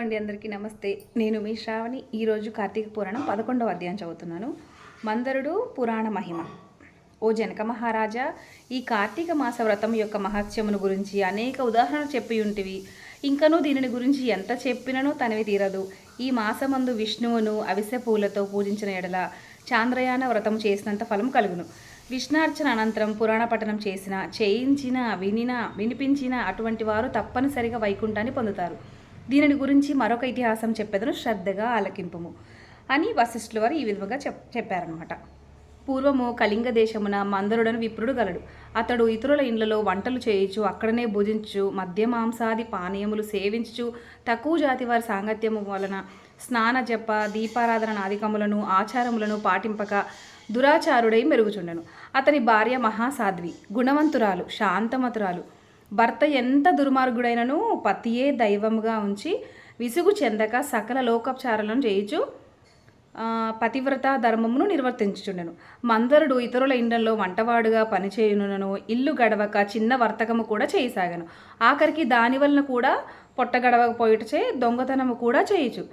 అండి అందరికీ నమస్తే. నేను మీ శ్రావణి. ఈరోజు కార్తీక పురాణం పదకొండవ అధ్యాయం చదువుతున్నాను. మందరుడు పురాణ మహిమ. ఓ జనక మహారాజా ఈ కార్తీక మాస వ్రతం యొక్క మహత్యమును గురించి అనేక ఉదాహరణలు చెప్పి ఉంటివి. ఇంకనూ దీనిని గురించి ఎంత చెప్పిననూ తనవి తీరదు. ఈ మాసమందు విష్ణువును అవిసె పూలతో పూజించిన ఎడల చాంద్రయాన వ్రతం చేసినంత ఫలం కలుగును. విష్ణార్చన అనంతరం పురాణ పఠనం చేసిన చేయించిన వినిన వినిపించిన అటువంటి వారు తప్పనిసరిగా వైకుంఠాన్ని పొందుతారు. దీనిని గురించి మరొక ఇతిహాసం చెప్పేదను శ్రద్ధగా ఆలకింపము అని వశిష్ఠుల వారు ఈ విధంగా చెప్ చెప్పారనమాట పూర్వము కళింగ దేశమున మందరుడను విప్రుడు గలడు. అతడు ఇతరుల ఇండ్లలో వంటలు చేయించు అక్కడనే భుజించు మద్య మాంసాది పానీయములు సేవించు తక్కువ జాతి వారి సాంగత్యము వలన స్నాన జప దీపారాధన నాదికములను ఆచారములను పాటింపక దురాచారుడై మెరుగుచుండెను. అతని భార్య మహాసాధ్వి గుణవంతురాలు శాంతమతురాలు. భర్త ఎంత దుర్మార్గుడైనను పతియే దైవముగా ఉంచి విసుగు చెందక సకల లోకోపచారాలను చేయుచు పతివ్రత ధర్మమును నిర్వర్తించుచుండెను. మందరుడు ఇతరుల ఇండ్లలో వంటవాడుగా పనిచేయునను ఇల్లు గడవక చిన్న వర్తకము కూడా చేయసాగాను. ఆఖరికి దాని వలన కూడా పొట్ట గడవకపోయిటచే దొంగతనము కూడా చేయుచు.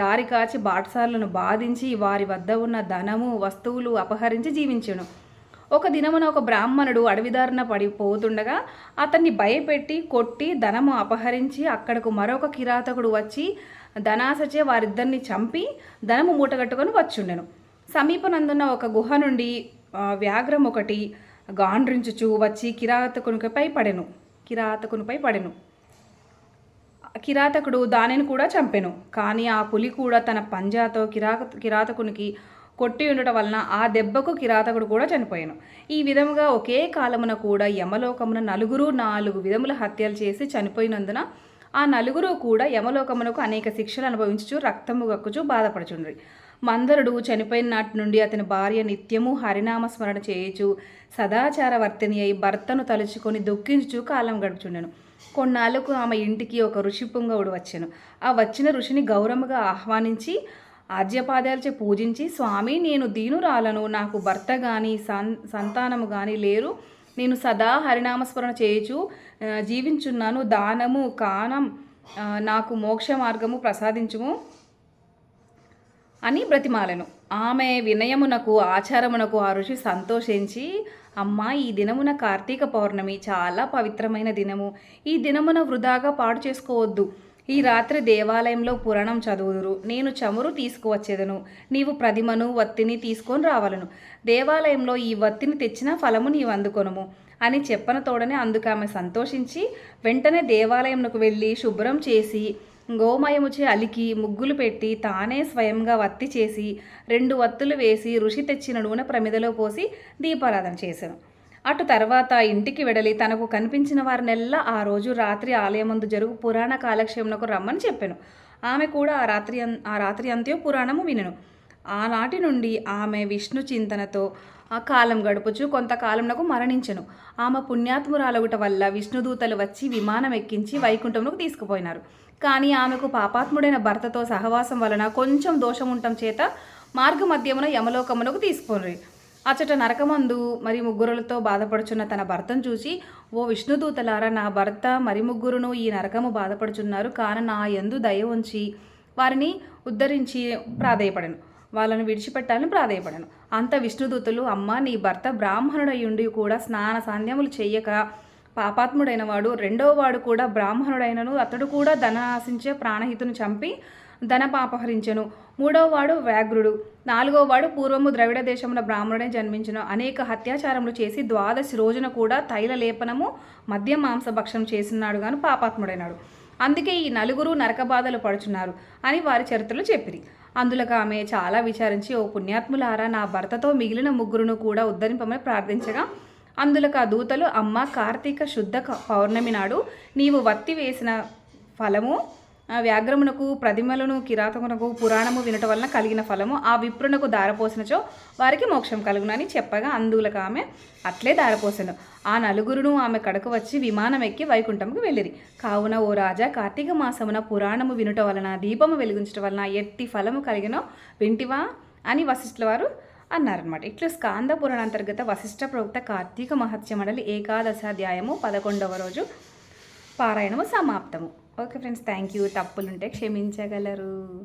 దారి కాచి బాటసార్లను బాధించి వారి వద్ద ఉన్న ధనము వస్తువులు అపహరించి జీవించెను. ఒక దినమున ఒక బ్రాహ్మణుడు అడవిదారిన పడిపోతుండగా అతన్ని భయపెట్టి కొట్టి ధనము అపహరించి అక్కడకు మరొక కిరాతకుడు వచ్చి ధనాసచే వారిద్దరిని చంపి ధనము మూటగట్టుకొని వచ్చుండెను. సమీపనందున్న ఒక గుహ నుండి వ్యాఘ్రం ఒకటి గాండ్రించుచు వచ్చి కిరాతకునిపై పడెను. కిరాతకునిపై పడెను. కిరాతకుడు దానిని కూడా చంపెను. కానీ ఆ పులి కూడా తన పంజాతో కిరాత కిరాతకునికి కొట్టి ఉండటం వలన ఆ దెబ్బకు కిరాతకుడు కూడా చనిపోయాను. ఈ విధముగా ఒకే కాలమున కూడా యమలోకమున నలుగురు నాలుగు విధముల హత్యలు చేసి చనిపోయినందున ఆ నలుగురు కూడా యమలోకమునకు అనేక శిక్షలు అనుభవించుచు రక్తము గక్కుచు బాధపడుచుండ్రి. మందరుడు చనిపోయిన నాటి నుండి అతని భార్య నిత్యము హరినామ స్మరణ చేయుచు సదాచార వర్తిని అయి భర్తను తలుచుకొని దుఃఖించుచు కాలం గడుచుండెను కొన్నాళ్ళకు ఆమె ఇంటికి ఒక ఋషి పుంగవుడు ఆ వచ్చిన ఋషిని గౌరవముగా ఆహ్వానించి ఆజ్యపాదాలచే పూజించి స్వామి నేను దీనురాలను. నాకు భర్త కానీ సన్ సంతానము కానీ లేరు. నేను సదా హరినామస్మరణ చేయుచు జీవించున్నాను. దానము కానం నాకు మోక్ష మార్గము ప్రసాదించుము అని బ్రతిమాలను. ఆమె వినయమునకు ఆచారమునకు ఆ ఋషి సంతోషించి అమ్మా ఈ దినమున కార్తీక పౌర్ణమి చాలా పవిత్రమైన దినము. ఈ దినమున వృధాగా పాడు చేసుకోవద్దు. ఈ రాత్రి దేవాలయంలో పురాణం చదువుదురు. నేను చమురు తీసుకువచ్చేదను. నీవు ప్రతిమను వత్తిని తీసుకొని రావలను. దేవాలయంలో ఈ వత్తిని తెచ్చిన ఫలము నీవు అందుకొనుము అని చెప్పన తోడనే అందుకు ఆమె సంతోషించి వెంటనే దేవాలయంకు వెళ్ళి శుభ్రం చేసి గోమయముచే అలికి ముగ్గులు పెట్టి తానే స్వయంగా వత్తి చేసి రెండు వత్తులు వేసి ఋషి తెచ్చిన నూనె ప్రమిదలో పోసి దీపారాధన చేశాను అటు తర్వాత ఇంటికి వెడలి తనకు కనిపించిన వారినెల్లా ఆ రోజు రాత్రి ఆలయమందు జరుగు పురాణ కాలక్షేమునకు రమ్మని చెప్పాను. ఆమె కూడా ఆ రాత్రి ఆ రాత్రి అంతే పురాణము వినను. ఆనాటి నుండి ఆమె విష్ణు చింతనతో ఆ కాలం గడుపుచు కొంతకాలంలో మరణించెను. ఆమె పుణ్యాత్మురాలగుట వల్ల విష్ణుదూతలు వచ్చి విమానం ఎక్కించి వైకుంఠంలోకి తీసుకుపోయినారు. కానీ ఆమెకు పాపాత్ముడైన భర్తతో సహవాసం వలన కొంచెం దోషం ఉండటం చేత మార్గ మధ్యమున యమలోకమునకు తీసుకుని అచ్చట నరకమందు మరి ముగ్గురులతో బాధపడుచున్న తన భర్తను చూసి ఓ విష్ణుదూతలారా నా భర్త మరి ముగ్గురును ఈ నరకము బాధపడుచున్నారు. కాన నా యందు దయ ఉంచి వారిని ఉద్ధరించి ప్రాధేయపడను. వాళ్ళను విడిచిపెట్టాలని ప్రాధేయపడను. అంత విష్ణుదూతలు అమ్మ నీ భర్త బ్రాహ్మణుడయ్యుండి కూడా స్నాన సాంధ్యములు చేయక పాపాత్ముడైన వాడు రెండవ వాడు కూడా బ్రాహ్మణుడైనను అతడు కూడా ధనాశించే ప్రాణహితును చంపి ధనపాపహరించెను. మూడవ వాడు వ్యాఘ్రుడు. నాలుగవ వాడు పూర్వము ద్రవిడ దేశమున బ్రాహ్మణుడే జన్మించిన. అనేక హత్యాచారములు చేసి ద్వాదశి రోజున కూడా తైల లేపనము మద్య మాంసభక్షం చేసినాడు గాను పాపాత్ముడైనాడు. అందుకే ఈ నలుగురు నరక బాధలు పడుచున్నారు అని వారి చరిత్రలు చెప్పిరి. అందులోకి ఆమె చాలా విచారించి ఓ పుణ్యాత్ములారా నా భర్తతో మిగిలిన ముగ్గురును కూడా ఉద్ధరింపమని ప్రార్థించగా అందులోకి ఆ దూతలు అమ్మ కార్తీక శుద్ధ క- పౌర్ణమి నాడు నీవు వత్తి వేసిన ఫలము వ్యాఘ్రమునకు ప్రతిమలను కిరాతమునకు పురాణము వినట వలన కలిగిన ఫలము ఆ విప్రునకు దారపోసినచో వారికి మోక్షం కలుగునని చెప్పగా అందులకు ఆమె అట్లే దారపోసెను. ఆ నలుగురును ఆమె కడకు వచ్చి విమానం ఎక్కి వైకుంఠంకు వెళ్ళిరి. కావున ఓ రాజా కార్తీక మాసమున పురాణము వినుట వలన దీపము వెలిగించటం వలన ఎట్టి ఫలము కలిగినో వింటివా అని వశిష్ఠుల వారు అన్నారనమాట ఇట్లా స్కాంద పురాణ అంతర్గత వశిష్ఠ ప్రవక్త కార్తీక మహత్య మండలి ఏకాదశాధ్యాయము పదకొండవ రోజు పారాయణము సమాప్తము. Okay friends thank you. తప్పులుంటే క్షమించగలరు.